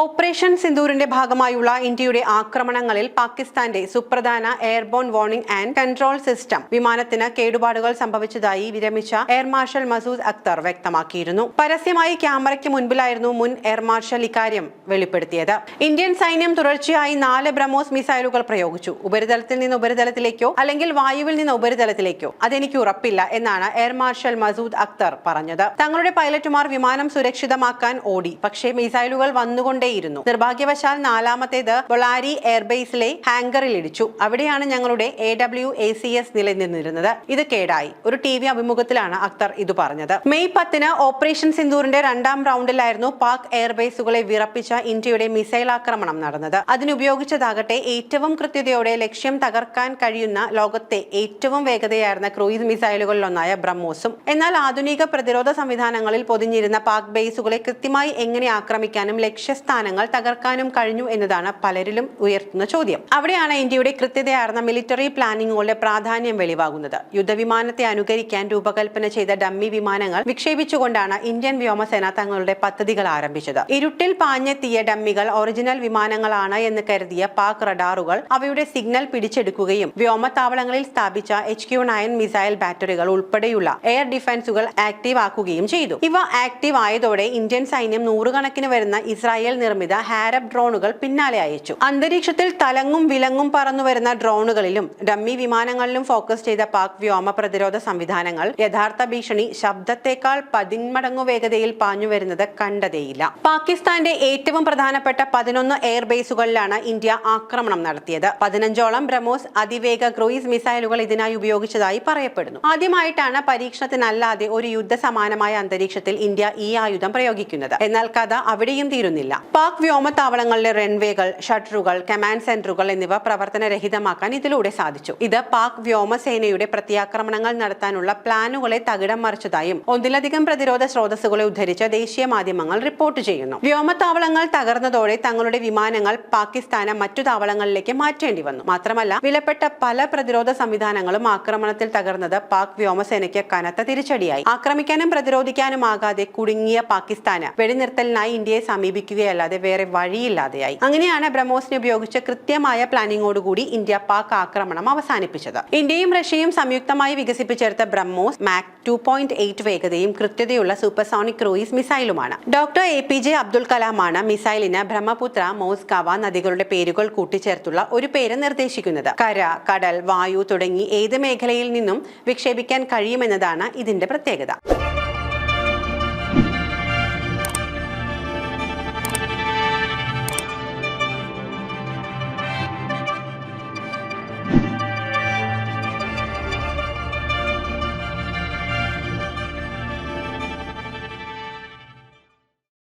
Operation സിന്ദൂറിന്റെ ഭാഗമായുള്ള ഇന്ത്യയുടെ ആക്രമണങ്ങളിൽ പാകിസ്ഥാന്റെ സുപ്രധാന airborne warning and control system വിമാനത്തിന് കേടുപാടുകൾ സംഭവിച്ചതായി വിരമിച്ച എയർ മാർഷൽ മസൂദ് അക്തർ വ്യക്തമാക്കിയിരുന്നു. പരസ്യമായി ക്യാമറയ്ക്ക് മുൻപിലായിരുന്നു മുൻ എയർ മാർഷൽ ഇക്കാര്യം വെളിപ്പെടുത്തിയത്. ഇന്ത്യൻ സൈന്യം തുടർച്ചയായി നാല് ബ്രഹ്മോസ് മിസൈലുകൾ പ്രയോഗിച്ചു. ഉപരിതലത്തിൽ നിന്ന് ഉപരിതലത്തിലേക്കോ അല്ലെങ്കിൽ വായുവിൽ നിന്ന് ഉപരിതലത്തിലേക്കോ അതെനിക്ക് ഉറപ്പില്ല എന്നാണ് എയർ മാർഷൽ മസൂദ് അക്തർ പറഞ്ഞത്. തങ്ങളുടെ പൈലറ്റുമാർ വിമാനം സുരക്ഷിതമാക്കാൻ ഓടി. പക്ഷേ മിസൈലുകൾ വന്നുകൊണ്ടേയിരുന്നു നിർഭാഗ്യവശാൽ നാലാമത്തേത് ബൊളാരി എയർബേസിലെ ഹാങ്കറിൽ ഇടിച്ചു. അവിടെയാണ് ഞങ്ങളുടെ A W A C S നിലനിന്നിരുന്നത്. ഇത് കേടായി. ഒരു ടി വി അഭിമുഖത്തിലാണ് അക്തർ ഇത് പറഞ്ഞത്. മെയ് പത്തിന് ഓപ്പറേഷൻ സിന്ദൂറിന്റെ രണ്ടാം റൗണ്ടിലായിരുന്നു പാക് എയർബേസുകളെ വിറപ്പിച്ച ഇന്ത്യയുടെ മിസൈൽ ആക്രമണം നടന്നത്. അതിനുപയോഗിച്ചതാകട്ടെ ഏറ്റവും കൃത്യതയോടെ ലക്ഷ്യം തകർക്കാൻ കഴിയുന്ന ലോകത്തെ ഏറ്റവും വേഗതയായിരുന്ന ക്രൂയിസ് മിസൈലുകളിലൊന്നായ ബ്രഹ്മോസും. എന്നാൽ ആധുനിക പ്രതിരോധ സംവിധാനങ്ങളിൽ പൊതിഞ്ഞിരുന്ന പാക് ബേസുകളെ കൃത്യമായി എങ്ങനെ ആക്രമിക്കാനും ലക്ഷ്യസ്ഥാനങ്ങൾ തകർക്കാനും കഴിഞ്ഞു എന്നതാണ് പലരിലും ഉയർത്തുന്ന ചോദ്യം. അവിടെയാണ് ഇന്ത്യയുടെ കൃത്യതയാർന്ന മിലിറ്ററി പ്ലാനിങ്ങുകളുടെ പ്രാധാന്യം വെളിവാകുന്നത്. യുദ്ധവിമാനത്തെ അനുകരിക്കാൻ രൂപകൽപ്പന ചെയ്ത ഡമ്മി വിമാനങ്ങൾ വിക്ഷേപിച്ചുകൊണ്ടാണ് ഇന്ത്യൻ വ്യോമസേന തങ്ങളുടെ പദ്ധതികൾ ആരംഭിച്ചത്. ഇരുട്ടിൽ പാഞ്ഞെത്തിയ ഡമ്മികൾ ഒറിജിനൽ വിമാനങ്ങളാണ് എന്ന് കരുതിയ പാക് റഡാറുകൾ അവയുടെ സിഗ്നൽ പിടിച്ചെടുക്കുകയും വ്യോമത്താവളങ്ങളിൽ സ്ഥാപിച്ച എച്ച് ക്യു നയൻ മിസൈൽ ബാറ്ററികൾ ഉൾപ്പെടെയുള്ള എയർ ഡിഫൻസുകൾ ആക്റ്റീവ് ആക്കുകയും ചെയ്തു. ഇവ ആക്റ്റീവ് ആയതോടെ ഇന്ത്യൻ സൈന്യം നൂറുകണക്കിന് വരുന്ന ഇസ്രായേൽ നിർമ്മിത ഹാരപ് ഡ്രോണുകൾ പിന്നാലെ അയച്ചു. അന്തരീക്ഷത്തിൽ തലങ്ങും വിലങ്ങും പറന്നു വരുന്ന ഡ്രോണുകളിലും ഡമ്മി വിമാനങ്ങളിലും ഫോക്കസ് ചെയ്ത പാക് വ്യോമ പ്രതിരോധ സംവിധാനങ്ങൾ യഥാർത്ഥ ഭീഷണി ശബ്ദത്തെക്കാൾ പതിന്മടങ്ങു വേഗതയിൽ പാഞ്ഞു വരുന്നത് കണ്ടതേയില്ല. പാകിസ്ഥാന്റെ ഏറ്റവും പ്രധാനപ്പെട്ട പതിനൊന്ന് എയർബേസുകളിലാണ് ഇന്ത്യ ആക്രമണം നടത്തിയത്. പതിനഞ്ചോളം ബ്രഹ്മോസ് അതിവേഗ ക്രൂയിസ് മിസൈലുകൾ ഇതിനായി ഉപയോഗിച്ചതായി പറയപ്പെടുന്നു. ആദ്യമായിട്ടാണ് പരീക്ഷണത്തിനല്ലാതെ ഒരു യുദ്ധ സമാനമായ അന്തരീക്ഷത്തിൽ ഇന്ത്യ ഈ ആയുധം പ്രയോഗിക്കുന്നത്. എന്നാൽ കഥ അവിടെയും തീരുന്നില്ല. പാക് വ്യോമത്താവളങ്ങളിലെ റൺവേകൾ ഷട്ടറുകൾ കമാൻഡ് സെന്ററുകൾ എന്നിവ പ്രവർത്തനരഹിതമാക്കാൻ ഇതിലൂടെ സാധിച്ചു. ഇത് പാക് വ്യോമസേനയുടെ പ്രത്യാക്രമണങ്ങൾ നടത്താനുള്ള പ്ലാനുകളെ തകിടം മറിച്ചതായും ഒന്നിലധികം പ്രതിരോധ സ്രോതസ്സുകളെ ഉദ്ധരിച്ച ദേശീയ മാധ്യമങ്ങൾ റിപ്പോർട്ട് ചെയ്യുന്നു. വ്യോമത്താവളങ്ങൾ തകർന്നതോടെ തങ്ങളുടെ വിമാനങ്ങൾ പാകിസ്ഥാന് മറ്റു താവളങ്ങളിലേക്ക് മാറ്റേണ്ടി വന്നു. മാത്രമല്ല വിലപ്പെട്ട പല പ്രതിരോധ സംവിധാനങ്ങളും ആക്രമണത്തിൽ തകർന്നത് പാക് വ്യോമസേനയ്ക്ക് കനത്ത തിരിച്ചടിയായി. ആക്രമിക്കാനും പ്രതിരോധിക്കാനുമാകാതെ കുടുങ്ങിയ പാകിസ്ഥാന് വെടിനിർത്തലിനായി ഇന്ത്യയെ സമീപിക്കുകയല്ലാതെ വേറെ വഴിയില്ലാതെയായി. അങ്ങനെയാണ് ബ്രഹ്മോസിനെ ഉപയോഗിച്ച് കൃത്യമായ പ്ലാനിങ്ങോടുകൂടി ഇന്ത്യ പാക് ആക്രമണം അവസാനിപ്പിച്ചത്. ഇന്ത്യയും റഷ്യയും സംയുക്തമായി വികസിപ്പിച്ചെടുത്ത BrahMos Mach two point eight വേഗതയും കൃത്യതയുള്ള supersonic cruise മിസൈലുമാണ്. Doctor A P J Abdul കലാമാണ് മിസൈലിന് ബ്രഹ്മപുത്ര മോസ്കാവ നദികളുടെ പേരുകൾ കൂട്ടിച്ചേർത്തുള്ള ഒരു പേര് നിർദ്ദേശിക്കുന്നത്. കര കടൽ വായു തുടങ്ങി ഏത് മേഖലയിൽ നിന്നും വിക്ഷേപിക്കാൻ കഴിയുമെന്നതാണ് ഇതിന്റെ പ്രത്യേകത.